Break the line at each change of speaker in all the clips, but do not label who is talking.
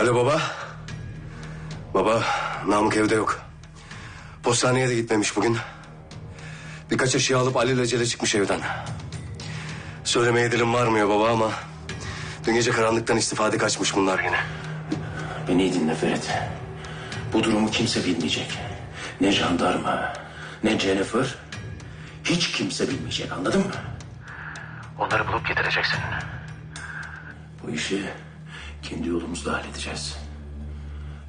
Alo baba. Baba, Namık evde yok. Postaneye de gitmemiş bugün. Birkaç eşya alıp Ali ile Cele çıkmış evden. Söylemeye dilim varmıyor baba ama... ...dün gece karanlıktan istifade kaçmış bunlar yine.
Beni iyi dinle Ferit. Bu durumu kimse bilmeyecek. Ne jandarma, ne Jennifer. Hiç kimse bilmeyecek anladın mı? Onları bulup getireceksin. Bu işi kendi yolumuzda halledeceğiz.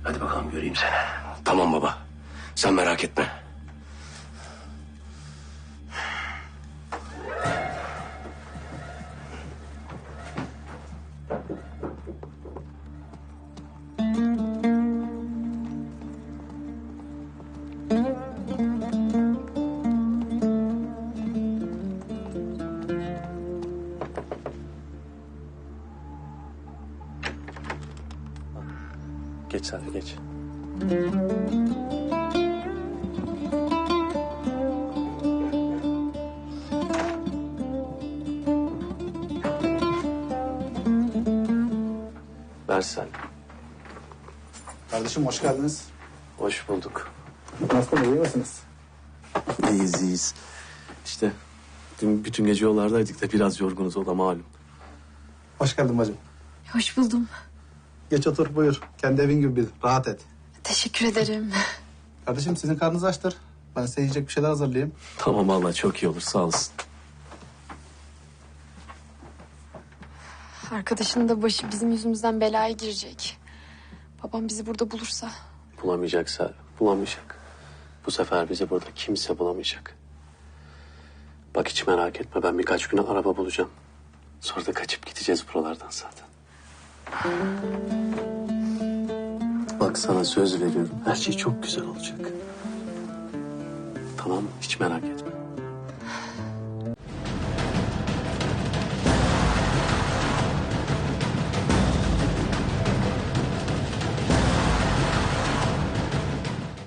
Hadi bakalım göreyim seni.
Tamam baba, sen merak etme.
Geç de geç. Ver sen.
Kardeşim hoş geldiniz.
Hoş bulduk.
Nasılsınız, iyi misiniz?
İyiyiz iyiyiz. İşte dün bütün gece yollardaydık da biraz yorgunuz o da malum.
Hoş geldin bacım.
Hoş buldum.
Geç otur buyur. Kendi evin gibi bil. Rahat et.
Teşekkür ederim.
Kardeşim sizin karnınız açtır. Ben size yiyecek bir şeyler hazırlayayım.
Tamam vallahi çok iyi olur sağ olasın.
Arkadaşın da başı bizim yüzümüzden belaya girecek. Babam bizi burada bulursa.
Bulamayacaksa bulamayacak. Bu sefer bizi burada kimse bulamayacak. Bak hiç merak etme ben birkaç güne araba bulacağım. Sonra da kaçıp gideceğiz buralardan zaten. Bak sana söz veriyorum her şey çok güzel olacak. Tamam? Hiç merak etme.